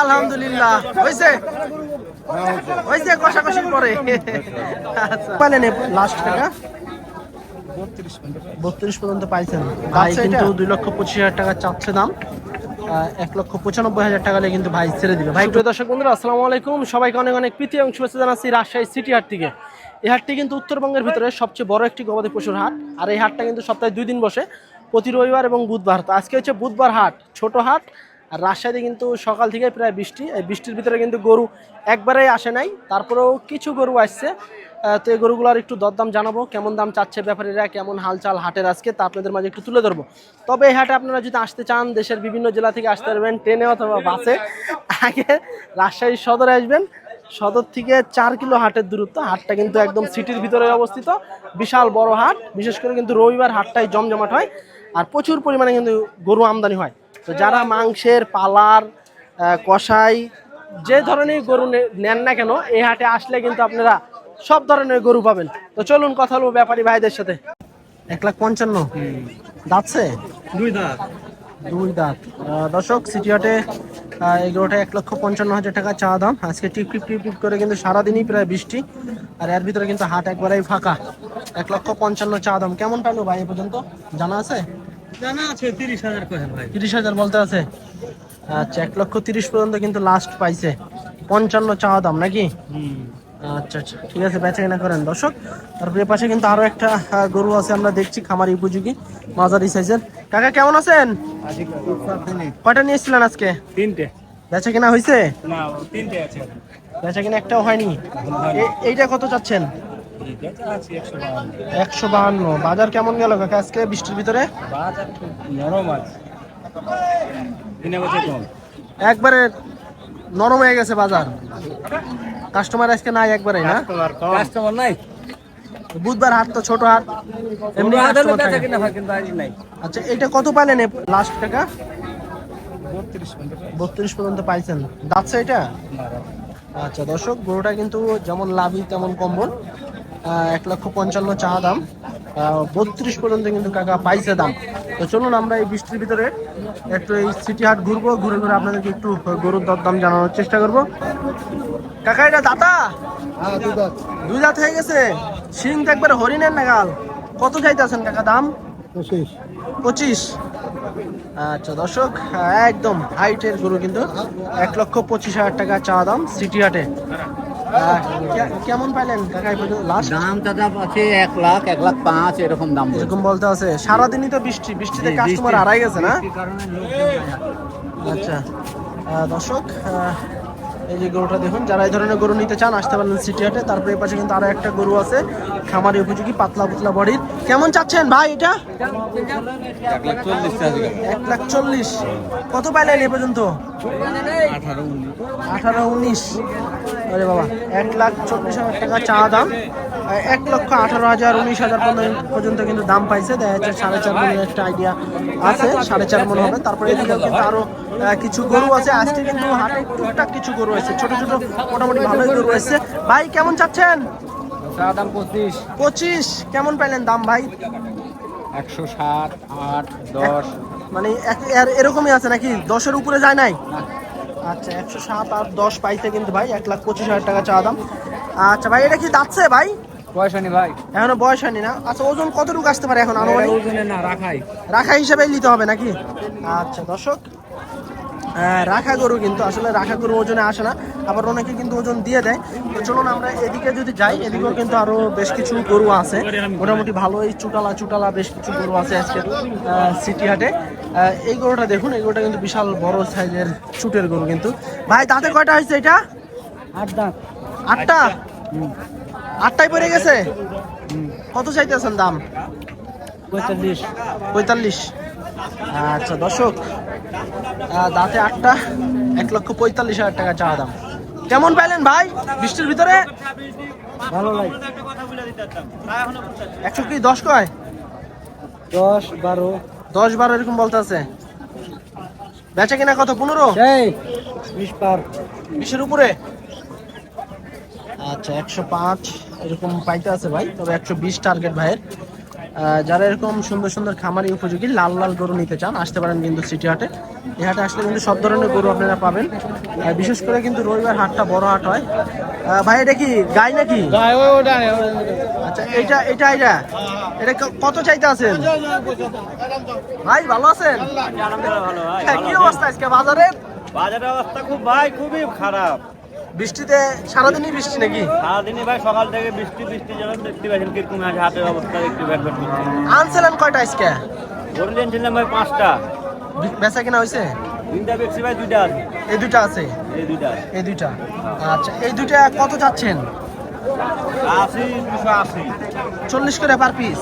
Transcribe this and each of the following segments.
আলহামদুলিল্লাহ। হয়েছে? হয়েছে কষাকষির পরে। আচ্ছা পাইলেন লাস্ট টাকা? বত্রিশ পর্যন্ত পাইছেন। ভাই কিন্তু দুই লক্ষ পঁচিশ হাজার টাকা চাচ্ছে দাম। এক লক্ষ পঁচানব্বই হাজার টাকা কিন্তু ভাই ছেড়ে দিবে। ভাই প্রিয় দর্শক বন্ধুরা আসসালামু আলাইকুম। সবাইকে অনেক অনেক প্রীতি এবং শুভেচ্ছা জানাচ্ছি রাজশাহী সিটি হাট থেকে। এই হাটটি কিন্তু উত্তরবঙ্গের ভিতরে সবচেয়ে বড় একটি গবাদি পশুর হাট। আর এই হাটটা কিন্তু সপ্তাহে দুই দিন বসে প্রতি রবিবার এবং বুধবার। তো আজকে হচ্ছে বুধবার হাট ছোট হাট আর রাজশাহীতে কিন্তু সকাল থেকে প্রায় বৃষ্টি, এই বৃষ্টির ভিতরে কিন্তু গরু একবারেই আসে নাই। তারপরেও কিছু গরু আসছে। তো এই গরুগুলোর একটু দরদাম জানাব। কেমন দাম চাচ্ছে ব্যাপারীরা, কেমন হালচাল হাটের আজকে, তা আপনাদের মাঝে একটু তুলে ধরবো। তবে এই হাটে আপনারা যদি আসতে চান, দেশের বিভিন্ন জেলা থেকে আসতে পারবেন, ট্রেনে অথবা বাসে। আগে রাজশাহী সদরে আসবেন। সদর থেকে চার কিলো হাটের দূরত্ব। হাটটা কিন্তু একদম সিটির ভিতরে অবস্থিত। বিশাল বড় হাট। বিশেষ করে কিন্তু রবিবার হাটটাই জমজমাট হয়। আর প্রচুর পরিমাণে কিন্তু গরু আমদানি হয়। তো যারা মাংসের পালার কষাই যে ধরনের গরু নেন না কেন এই হাটে আসলে কিন্তু আপনারা সব ধরনের গরু পাবেন। তো চলুন কথা বলব ব্যাপারী ভাইদের সাথে। এক লাখ পঞ্চান্ন। দাঁতছে দুই দাঁত। দুই দাঁত। দর্শক সিটি হাটে এই গরুটা এক লক্ষ পঞ্চান্ন হাজার টাকা চা দাম। আজকে টিপ টিপ টিপ টিপ করে কিন্তু সারাদিনই প্রায় বৃষ্টি। আর এর ভিতরে কিন্তু হাট একবারেই ফাঁকা। এক লক্ষ পঞ্চান্ন চা দাম। কেমন পাইলো ভাই এ পর্যন্ত? জানা আছে? জানা আছে তিরিশ হাজার ভাই। তিরিশ হাজার বলতে আছে? আচ্ছা এক লক্ষ তিরিশ পর্যন্ত কিন্তু লাস্ট পাইছে। পঞ্চান্ন চাওয়া দাম নাকি? আচ্ছা আচ্ছা ঠিক আছে বেচা কেনা করেন দর্শক। তারপরে পাশে কিন্তু আরও একটা গরু আছে আমরা দেখছি খামারি উপযোগী মাঝারি সাইজের কাকা কেমন আছেন? কয়টা নিয়েছিলেন আজকে? তিনটে। বেচা কেনা হয়েছে বেচা কেনা একটাও হয়নি। এইটা কত চাচ্ছেন? একশো বাহান্ন। বাজার কেমন গেল কাকা আজকে বৃষ্টির ভিতরে? বাজার খুব নরম আছে একবারে নরম হয়ে গেছে বাজার। কাস্টমার আজকে নাই একবারে না? কাস্টমার নাই? বুধবার হাট তো ছোট হাট। এমনি আচ্ছা এটা কত পাইলেন লাস্ট টাকা? বত্রিশ পর্যন্ত পাইছেন। যাচ্ছে এটা? আচ্ছা দর্শক গরুটা কিন্তু যেমন লাভই তেমন কম্বল। এক লক্ষ পঞ্চান্ন চা দাম। বত্রিশ পর্যন্ত কিন্তু কাকা পাইছে দাম। তো চলুন আমরা এই বৃষ্টির ভিতরে একটু এই সিটি হাট ঘুরবো ঘুরে ঘুরে আপনাদেরকে একটু গরুর দরদাম জানানোর চেষ্টা করব। কাকা এটা দাতা? দুই দাঁত। হয়ে গেছে? সিং তো একবার হরিণের নাগাল। কত চাইতেছেন কাকা দাম? পঁচিশ। আচ্ছা দর্শক একদম হাইটের গরু কিন্তু এক লক্ষ পঁচিশ হাজার টাকা চা দাম সিটি হাটে। কেমন পাইলেন লাস্ট দাম দাদা আছে এক লাখ এক লাখ পাঁচ এরকম দাম। এরকম বলতে আছে সারাদিনই তো বৃষ্টি বৃষ্টিতে কাস্টমার হারাই গেছে না। আচ্ছা দর্শক এই যে গরুটা দেখুন যারা এই ধরনের গরু নিতে চান আসতে পারেন সিটি হাটে তারপরে এই পাশে কিন্তু আরও একটা গরু আছে খামারি উপযোগী পাতলা পুতলা বডির। কেমন চাচ্ছেন ভাই এটা? এক লাখ চল্লিশ কত পাইলেন এ পর্যন্ত? আঠারো উনিশ। আরে বাবা এক লাখ চল্লিশ হাজার টাকা চা দাম। এক লক্ষ আঠারো হাজার উনিশ হাজার পর্যন্ত- পর্যন্ত কিন্তু দাম পাইছে। দেখা যাচ্ছে সাড়ে চার মনের একটা আইডিয়া আছে সাড়ে চার মন হবে। তারপরে এদিকেও কিন্তু আরও আহ, কিছু গরু আছে। আজকে কিন্তু হাটে টুকটাক কিছু গরু আছে ছোট ছোট মোটামুটি ভালোই গরু আছে ভাই কেমন চাচ্ছেন? দাম পঁচিশ। পঁচিশ কেমন পাইলেন দাম ভাই? একশো সাত আট দশ। মানে এরকমই আছে নাকি? দশের উপরে যায় নাই? আচ্ছা একশো সাত আর দশ পাইতে কিন্তু ভাই এক লাখ পঁচিশ হাজার টাকা চাওয়া দাম। আচ্ছা ভাই এটা কি যাচ্ছে ভাই? পয়সা নেই ভাই। এখনও বয়স হয়নি না? আচ্ছা ওজন কতটুকু আসতে পারে এখন আনুমানিক? ওজনে না রাখাই। রাখা হিসেবে নিতে হবে নাকি? আচ্ছা দর্শক রাখা গরু কিন্তু আসলে রাখা গরু ওজনে আসে না। আবার অনেকে কিন্তু ওজন দিয়ে দেয়। তো চলুন আমরা এদিকে যদি যাই এদিকেও কিন্তু আরও বেশ কিছু গরু আছে। মোটামুটি ভালো ভালোই চুটালা চুটালা বেশ কিছু গরু আছে আজকে সিটি হাটে এই গরুটা দেখুন এই গরুটা কিন্তু বিশাল বড় সাইজের চুটের গরু কিন্তু। ভাই দাঁতে কয়টা হয়েছে এটা? আট দাম আটটা? আটটাই পড়ে গেছে? কত চাইতেছেন দাম? পঁয়তাল্লিশ। পঁয়তাল্লিশ। আচ্ছা দর্শক দাঁতে আটটা এক লক্ষ পঁয়তাল্লিশ হাজার টাকা চাওয়া দাম। কেমন পাইলেন ভাই বৃষ্টির ভিতরে? ভালো লাগে। একশো কি দশ কয়? দশ বারো। দশ বারো এরকম বলতে আছে বেচা কিনা কত পনেরো? বিশ পার। বিশের উপরে? আচ্ছা একশো পাঁচ। এরকম পাইতে আছে ভাই তবে একশো বিশ টার্গেট ভাইয়ের। যারা এরকম সুন্দর সুন্দর খামারি উপযোগী লাল লাল গরু নিতে চান আসতে পারেন কিন্তু সিটি হাটে। এই হাটে আসলে কিন্তু সব ধরনের গরু আপনারা পাবেন। বিশেষ করে কিন্তু রবিবার হাটটা বড় হাট হয়। ভাই এটা কি গাই নাকি? আচ্ছা এটা এটা এটা এটা কত চাইতে আছেন? ভাই ভালো আছেন? ভালো ভাই হ্যাঁ, কি অবস্থা আজকে বাজারের? বাজারের অবস্থা খুব ভাই খুবই খারাপ। বৃষ্টিতে সারাদিনই বৃষ্টি নাকি? সারাদিনই ভাই সকাল থেকে বৃষ্টি বৃষ্টি যেন দেখতে পাচ্ছেন কীরকম আছে হাতের অবস্থা একটু ব্যাট ব্যাট করছে আনছিলেন কয়টা আজকে? গরু নিয়েছিলাম ভাই পাঁচটা। বেচা কিনা হয়েছে? তিনটা বেশি ভাই দুইটা আছে। এই দুইটা আছে? এই দুইটা এই দুইটা। আচ্ছা এই দুইটা কত যাচ্ছেন আশি দুশো আশি। চল্লিশ করে পার পিস।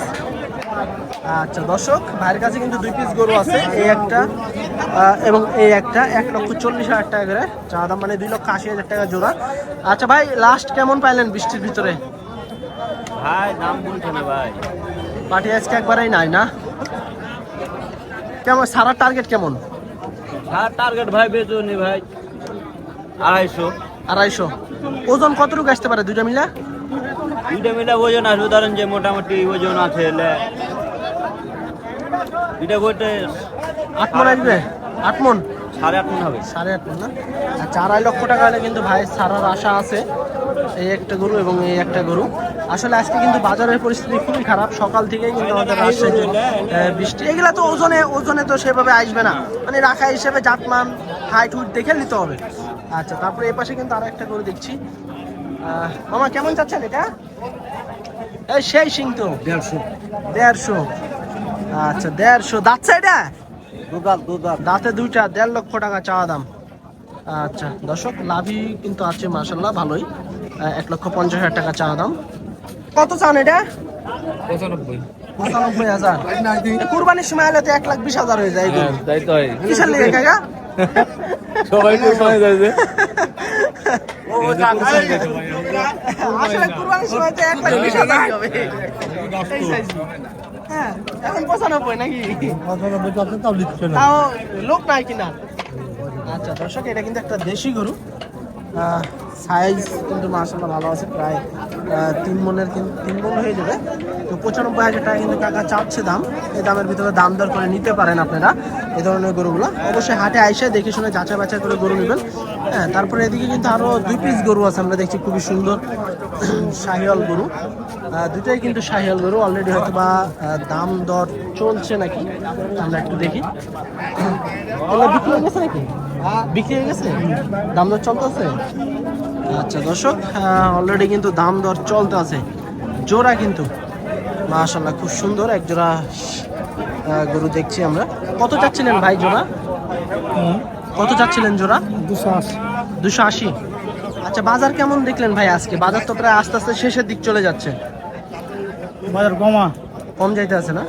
আচ্ছা দর্শক ভাইয়ের কাছে কিন্তু দুই পিস গরু আছে এই একটা এবং এই একটা এক লক্ষ চল্লিশ হাজার টাকা করে। চা দাম মানে দুই লক্ষ আশি হাজার টাকা জোড়া। আচ্ছা ভাই লাস্ট কেমন পাইলেন বৃষ্টির ভিতরে? ভাই দাম বলছে না ভাই। পার্টি আজকে একবারেই নাই না? কেমন সারার টার্গেট কেমন? সার টার্গেট ভাই বেচো নি ভাই। আড়াইশো। আড়াইশো। ওজন কতটুকু আসতে পারে দুইটা মিলা? দুইটা মিলে ওজন আসবে ধরেন যে মোটামুটি ওজন আছে এলে দুইটা বইতে আট মন আসবে? আট মন? সাড়ে আট মন হবে। সাড়ে আট মন না? আচ্ছা আড়াই লক্ষ টাকা হলে কিন্তু ভাই সারার আশা আছে। এই একটা গরু এবং এই একটা গরু। আসলে আজকে কিন্তু বাজারের পরিস্থিতি খুবই খারাপ। সকাল থেকেই কিন্তু আমাদের রাজশাহীতে আহ, বৃষ্টি। এগুলা তো ওজনে ওজনে তো সেভাবে আসবে না। মানে রাখা হিসেবে জাতমান হাইট উইট দেখে নিতে হবে। আচ্ছা তারপরে এই পাশে কিন্তু আরও একটা গরু দেখছি। আহ, মামা কেমন চাচ্ছেন এটা? এই সেই সিং তো। দেড়শো। দেড়শো। আচ্ছা দেড়শো দাচ্ছে এটা দাঁতে দুইটা দেড় লক্ষ টাকা চাওয়া দাম আচ্ছা দর্শক লাভই কিন্তু আছে মাসাল্লাহ ভালোই এক লক্ষ পঞ্চাশ হাজার টাকা চাওয়া দাম কত চান এটা পঁচানব্বই পঁচানব্বই হাজার কুরবানির সময় হলে তো এক লাখ বিশ হাজার হয়ে যায় তাই তো কিসের লেগে কাকা সবাই সময় যাচ্ছে আসলে কুরবানির সময় তো এক লাখ বিশ হাজার হবে। হ্যাঁ এখন পঁচানব্বই নাকি তাও লোক নাই কিনা? আচ্ছা দর্শক এটা কিন্তু একটা দেশি গরু। সাইজ কিন্তু মাসাল্লাহ ভালো আছে, প্রায় তিন মনের কিন- তিন মন হয়ে যাবে। তো পঁচানব্বই হাজার টাকা কিন্তু কাকা চাচ্ছে দাম। এই দামের ভিতরে দাম দর করে নিতে পারেন আপনারা এ ধরনের গরুগুলো। অবশ্যই হাটে আইসে দেখে শুনে যাচাই বাছাই করে গরু নেবেন। হ্যাঁ তারপরে এদিকে কিন্তু আরও দুই পিস গরু আছে, আমরা দেখছি খুবই সুন্দর শাহিয়াল গরু। দুটাই কিন্তু শাহিয়াল গরু। অলরেডি হয়তো বা দাম দর চলছে নাকি? আমরা একটু দেখি। বিক্রি হয়ে গেছে নাকি? বিক্রি হয়ে গেছে? দাম দর চলতেছে? আচ্ছা দর্শক অলরেডি কিন্তু দাম দর চলতে আছে। জোড়া কিন্তু মাশাল্লাহ খুব সুন্দর এক জোড়া গরু দেখছি আমরা। কত চাচ্ছিলেন ভাই জোড়া? কত চাচ্ছিলেন জোড়া? দুশো আশি। দুশো আশি। আচ্ছা বাজার কেমন দেখলেন ভাই আজকে? বাজার তো প্রায় আস্তে আস্তে শেষের দিক চলে যাচ্ছে। বাজার কমা। কম যাইতে আছে না?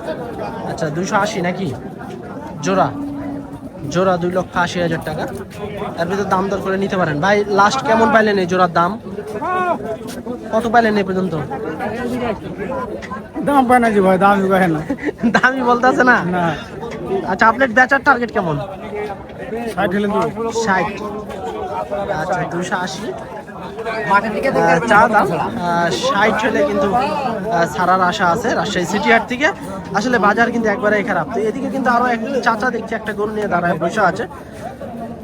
আচ্ছা দুশো আশি নাকি? জোড়া। জোড়া দুই লক্ষ আশি হাজার টাকা। আপনি তো দাম দর করে নিতে পারেন। ভাই লাস্ট কেমন পাইলেন এই জোড়ার দাম? কত পাইলেন এই পর্যন্ত? দাম পায় না জি ভাই দাম পায় না দামই বলতেছে না? না। আচ্ছা আপনার বেচার টার্গেট কেমন? ষাট ষাট। আচ্ছা দুশো আশি। চা দাম ষাট হলে কিন্তু ছাড়ার আশা আছে রাজশাহী সিটি হাট থেকে। আসলে বাজার কিন্তু একবারেই খারাপ। তো এদিকে কিন্তু আরও এক চাচা দেখছি একটা গরু নিয়ে দাঁড়ায় বসে আছে।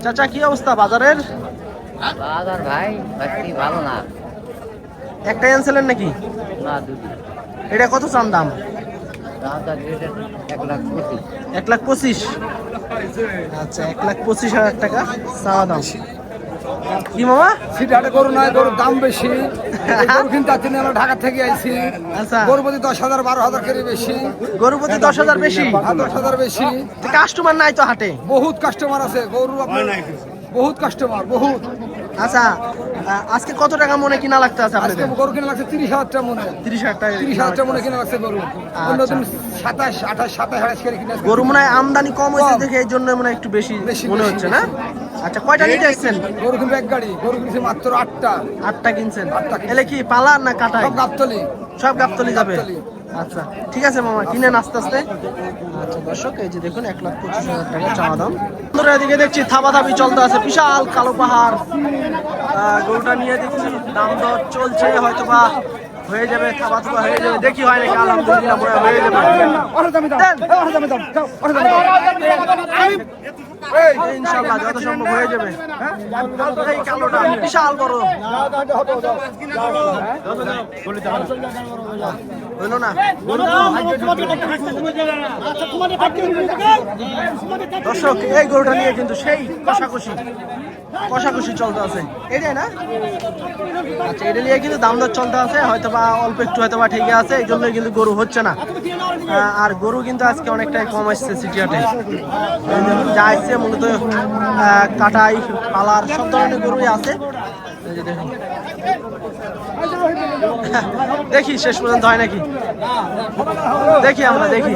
চাচা কি অবস্থা বাজারের? বাজার ভাই ভালো না। একটাই আনছিলেন নাকি? না দুটি। এটা কত চান দাম? এক লাখ পঁচিশ। এক লাখ পঁচিশ। আচ্ছা এক লাখ পঁচিশ হাজার টাকা চাওয়া দাম। কি মামা? গরু নয় গরুর দাম বেশি। গরু কিনতে আমরা ঢাকা থেকে আইছি। আচ্ছা। গরু প্রতি দশ হাজার বারো হাজার করে বেশি। গরু প্রতি দশ হাজার বেশি? দশ হাজার বেশি। কাস্টমার নাই তো হাটে? বহুত কাস্টমার আছে। গরু আপনার বহুত কাস্টমার বহুত। আচ্ছা আজকে কত টাকা মনে কিনা লাগতে আছে আপনাদের? গরু কিনা লাগছে তিরিশ হাজার টাকা মনে। তিরিশ হাজার টাকা। তিরিশ হাজার টাকা মনে কিনা লাগছে গরু। অন্য দিন সাতাশ আঠাশ সাতাশ আঠাশ করে কিনা গরু মনে হয় আমদানি কম হয়েছে দেখে এই জন্য মনে হয় একটু বেশি বেশি, মনে হচ্ছে না? আচ্ছা কয়টা নিতে আসছেন গরু কিনবে এক গাড়ি গরু কিনছে মাত্র আটটা আটটা কিনছেন। এলে কি পালা না কাটাই সব গাবতলি সব গাবতলি যাবে আচ্ছা ঠিক আছে মামা কিনেন আস্তে আস্তে আচ্ছা দর্শক এই যে দেখুন এক লাখ পঁচিশ হাজার টাকা চাওয়া দাম বন্ধুরা এদিকে দেখছি থাবা থাবি চলতে আছে বিশাল কালো পাহাড় গরুটা নিয়ে দেখছি দাম দর চলছে হয়তো বা হয়ে যাবে থাবা দাওয়া হয়ে যাবে দেখি হয় নাকি আলহামদুলিল্লাহ মনে হয় হয়ে যাবে। ইনশাল্লাহ যত সম্ভব হয়ে যাবে বড় হইল না। দর্শক এই গরুটা নিয়ে কিন্তু সেই কষাকষি কষাকষি চলতে আছে। এটাই না? আচ্ছা এটা নিয়ে কিন্তু দাম দর চলতে আছে। হয়তো বা অল্প একটু হয়তো বা ঠিকই আছে এই জন্যই কিন্তু গরু হচ্ছে না। আর গরু কিন্তু আজকে অনেকটাই কম আসছে সিটিয়াতে যা আসছে মূলত কাটাই পালার সব ধরনের গরুই আছে। দেখুন। দেখি শেষ পর্যন্ত হয় নাকি? দেখি আমরা, দেখি।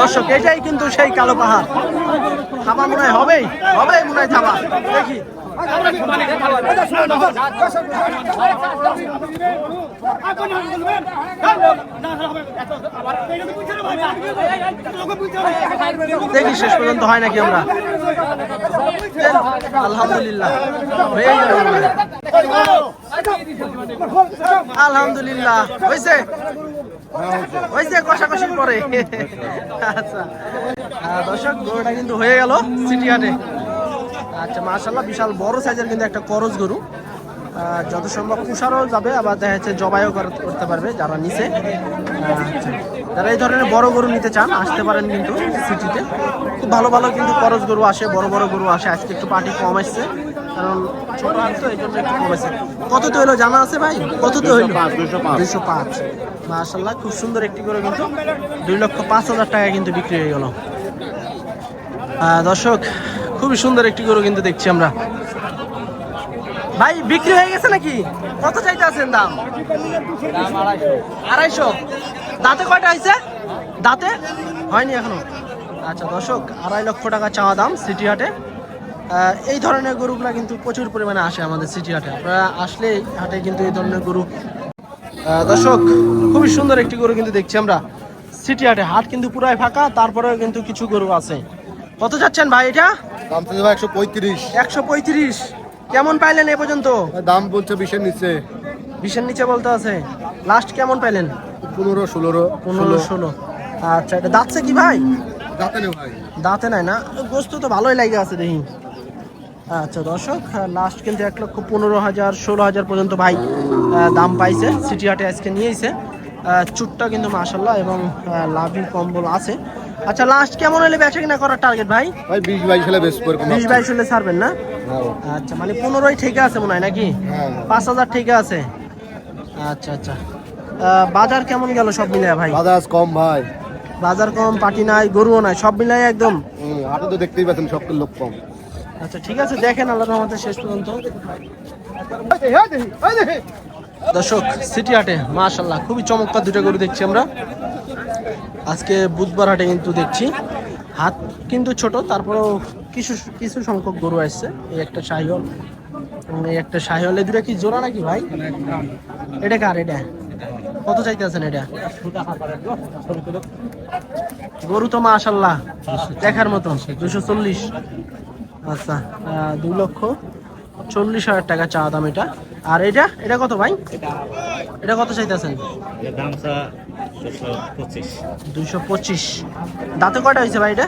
দর্শক, এটাই কিন্তু সেই কালো পাহাড়। থাবা মনে হয় হবেই? হবে মনে হয় থাবা দেখি। দেখি শেষ পর্যন্ত হয় নাকি আমরা? আলহামদুলিল্লাহ। আলহামদুলিল্লাহ। হয়েছে? হয়েছে কষাকষির পরে। আচ্ছা। দর্শক, গরুটা কিন্তু হয়ে গেল সিটি হাটে। আচ্ছা মাশাল্লাহ বিশাল বড় সাইজের কিন্তু একটা করজ গরু। যত সম্ভব কুষারও যাবে আবার দেখা যাচ্ছে জবাইও করতে পারবে যারা নিচে যারা এই ধরনের বড় গরু নিতে চান আসতে পারেন কিন্তু সিটিতে। খুব ভালো ভালো কিন্তু করজ গরু আসে বড় বড় গরু আসে। আজকে একটু পার্টি কম আসছে কারণ ছোট হাট তো এই জন্য একটু কম আসছে কত তো হইল জানা আছে ভাই? কত তো হইল দুইশো পাঁচ। মাশাল্লাহ খুব সুন্দর একটি গরু কিন্তু। দুই লক্ষ পাঁচ হাজার টাকা কিন্তু বিক্রি হয়ে গেল। দর্শক খুবই সুন্দর একটি গরু কিন্তু দেখছি আমরা। ভাই বিক্রি হয়ে গেছে নাকি? কত চাইতে আছেন দাম? আড়াইশো। দাঁতে কয়টা হয়েছে? দাঁতে? হয়নি এখনও। আচ্ছা দর্শক আড়াই লক্ষ টাকা চাওয়া দাম সিটি হাটে। এই ধরনের গরুগুলা কিন্তু প্রচুর পরিমাণে আসে আমাদের সিটি হাটে। আপনারা আসলে হাটে কিন্তু এই ধরনের গরু দর্শক খুবই সুন্দর একটি গরু কিন্তু দেখছি আমরা। সিটি হাটে হাট কিন্তু পুরাই ফাঁকা তারপরেও কিন্তু কিছু গরু আছে। কত যাচ্ছেন ভাই এটা? দাম একশো পঁয়ত্রিশ। একশো পঁয়ত্রিশ। কেমন পাইলেন এ পর্যন্ত? দাম বলছে বিশের নিচে। বিশের নিচে বলতে আছে। লাস্ট কেমন পাইলেন? পনেরো ষোলো পনেরো ষোলো। আচ্ছা এটা দাঁতছে কি ভাই? দাঁতে নেই ভাই। দাঁতে নাই না? গোস্ত তো ভালোই লাগে আছে দেখি। আচ্ছা দর্শক লাস্ট কিন্তু এক লক্ষ পনেরো হাজার ষোলো হাজার পর্যন্ত ভাই দাম পাইছে। সিটি হাটে আজকে নিয়েছে চুটটা কিন্তু মাসাল্লাহ এবং লাভি কম্বল আছে। আচ্ছা লাস্ট কেমন হলে বেচা কিনা করার টার্গেট ভাই? ভাই বিশ বাইশ হলে বেশ কম বিশ বাইশ হলে ছাড়বেন না? হ্যাঁ। আচ্ছা মানে পনেরোই ঠিক আছে মনে হয় নাকি? হ্যাঁ। পাঁচ হাজার ঠিক আছে। আচ্ছা আচ্ছা। বাজার কেমন গেল সব মিলিয়ে ভাই? বাজাজ কম ভাই। বাজার কম পাটি নাই গরুও নাই সব মিলাই একদম? হাটে তো দেখতেই পাচ্ছেন সব লোক কম। আচ্ছা ঠিক আছে দেখেন আল্লাহ রহমতের শেষ পর্যন্ত। দর্শক সিটি হাটে মাশাল্লাহ খুবই চমৎকার দুটো গরু দেখছি আমরা। আজকে বুধবার হাটে কিন্তু দেখছি। হাত কিন্তু ছোট, তারপরেও কিছু কিছু সংখ্যক গরু আসছে। এই একটা শাহিওল এই একটা শাহিওল এই কি জোড়া নাকি ভাই? এটা কার এটা? কত চাইতে আছেন এটা? গরু তো মাশাল্লাহ দেখার মতো। দুশো চল্লিশ। আচ্ছা দুই লক্ষ চল্লিশ হাজার টাকা চা দাম এটা। আর এটা এটা কত ভাই? এটা কত চাইতেছেন? দুইশো পঁচিশ। দাঁতে কয়টা হয়েছে ভাই এটা?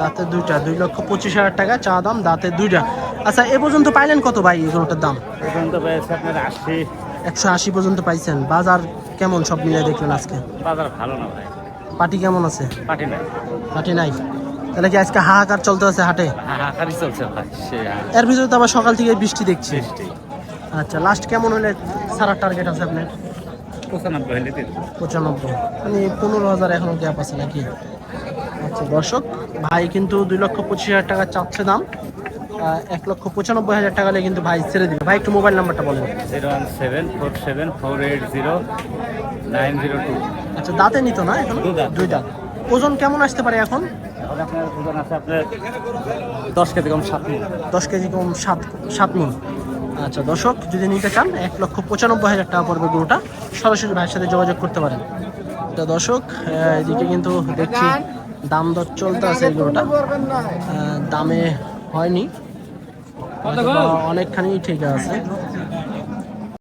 দাঁতে দুইটা দুই লক্ষ পঁচিশ হাজার টাকা চা দাম দাঁতে দুইটা। আচ্ছা এ পর্যন্ত পাইলেন কত ভাই এগুলোটার দাম? একশো আশি পর্যন্ত পাইছেন। বাজার কেমন সব মিলিয়ে দেখলেন আজকে? বাজার ভালো না ভাই। পাটি কেমন আছে? পাটি নাই। পাটি নাই। তাহলে কি আজকে হাহাকার চলতে আছে হাটে? হাহাকারি চলছে ভাই এর ভিতরে তো আবার সকাল থেকে বৃষ্টি দেখছি। আচ্ছা লাস্ট কেমন হলে সারা টার্গেট আছে আপনার? পঁচানব্বই হলে দিন পঁচানব্বই। মানে পনেরো হাজার এখনও গ্যাপ আছে নাকি? আচ্ছা দর্শক ভাই কিন্তু দুই লক্ষ পঁচিশ হাজার টাকা চাচ্ছে দাম। এক লক্ষ পঁচানব্বই হাজার টাকা হলে কিন্তু ভাই ছেড়ে দিবে। ভাই একটু মোবাইল নাম্বারটা বলেন। Zero one seven four seven four eight zero nine zero two. আচ্ছা দাঁতে নিত না এখন? দুই দাঁত। ওজন কেমন আসতে পারে এখন? আপনার ওজন আছে আপনার দশ কেজি কম সাত মিনিট দশ কেজি কম সাত সাত মন আচ্ছা দর্শক, যদি নিতে চান, এক লক্ষ পঁচানব্বই হাজার টাকা পড়বে গরুটা। সরাসরি ভাইয়ের সাথে যোগাযোগ করতে পারেন। তো দর্শক এদিকে কিন্তু দেখছি দাম দর চলতে আছে এই গরুটা। দামে হয়নি। অনেকখানি ঠিক আছে।